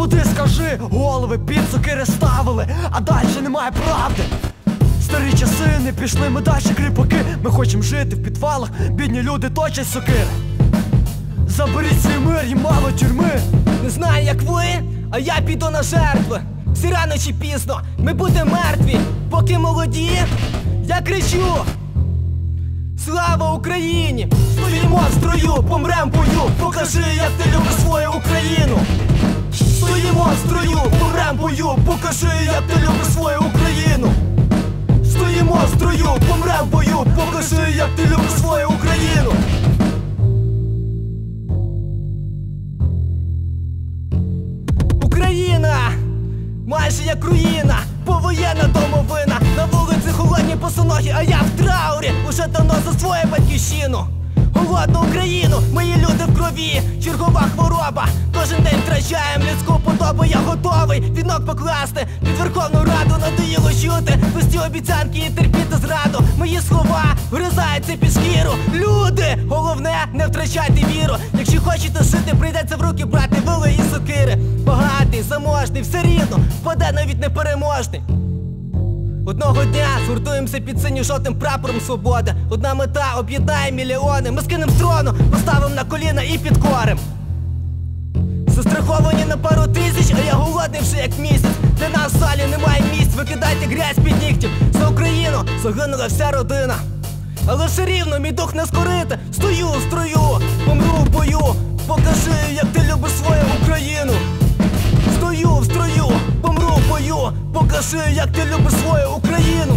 Господи, скажи, голови під сокири ставили, а далі немає правди. Старі часи не пішли, ми далі кріпаки. Ми хочемо жити в підвалах, бідні люди точать сокири. Заберіть свій мир, їм мало тюрми. Не знаю, як ви, а я піду на жертви. Всі рано чи пізно, ми будемо мертві, поки молоді, я кричу. Слава Україні! Стоїмо в строю, помрем бою, покажи, як ти любиш свою Україну. Стоїмо в строю, помрем в бою, покажи, як ти любиш свою Україну. Стоїмо строю, помрем бою, покажи, як ти любиш свою Україну. Україна! Майже як руїна, повоєнна домовина На вулиці холодні босоногі, а я в траурі Уже давно за свою батьківщину Голодну Україну, мої люди в крові, чергова хвороба Втрачаєм людську подобу, я готовий вінок покласти. Під Верховну Раду надоїло чути. Пусті обіцянки і терпіти зраду. Мої слова врізаються під шкіру. Люди, головне, не втрачайте віру. Якщо хочете жити, прийдеться в руки брати вили і сокири. Багатий, заможний, все рівно, впаде навіть непереможний. Одного дня згуртуємося під синьо-жовтим прапором свободи. Одна мета об'єднає мільйони. Ми скинем з трону, поставимо на коліна і підкорим. На пару тисяч, а я голодний вже як місяць. Для нас в залі немає місць, викидайте грязь під нігтів. За Україну загинула вся родина. Але все рівно мій дух не скорити. Стою в строю, помру в бою. Покажи, як ти любиш свою Україну. Стою в строю, помру в бою, покажи, як ти любиш свою Україну.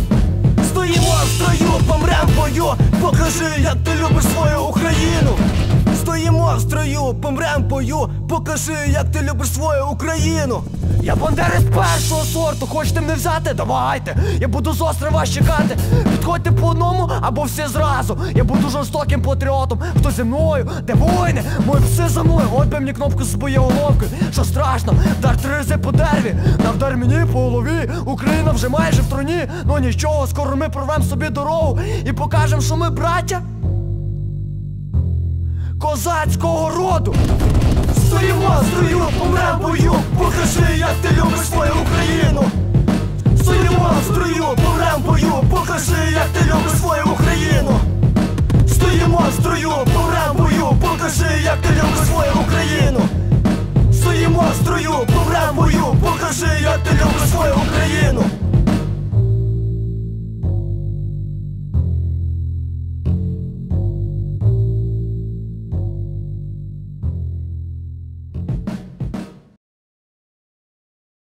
Стоїмо в строю, помрем в бою, покажи, як ти любиш свою Україну. Стоїмо в строю, помрем в бою, покажи, як ти любиш свою Україну. Я бандерець першого сорту, хочете мене взяти? Давайте, я буду зостро вас чекати. Підходьте по одному або всі зразу. Я буду жорстоким патріотом. Хто зі мною? Де воїни? Мої пси за мною. От би мені кнопку з боєголовкою. Що страшно, вдар три рази по дереві. На вдар мені по голові. Україна вже майже в троні. Ну нічого, скоро ми прорвем собі дорогу і покажемо, що ми браття козацького роду. Стоїмо стою строю, помрем бою, покажи,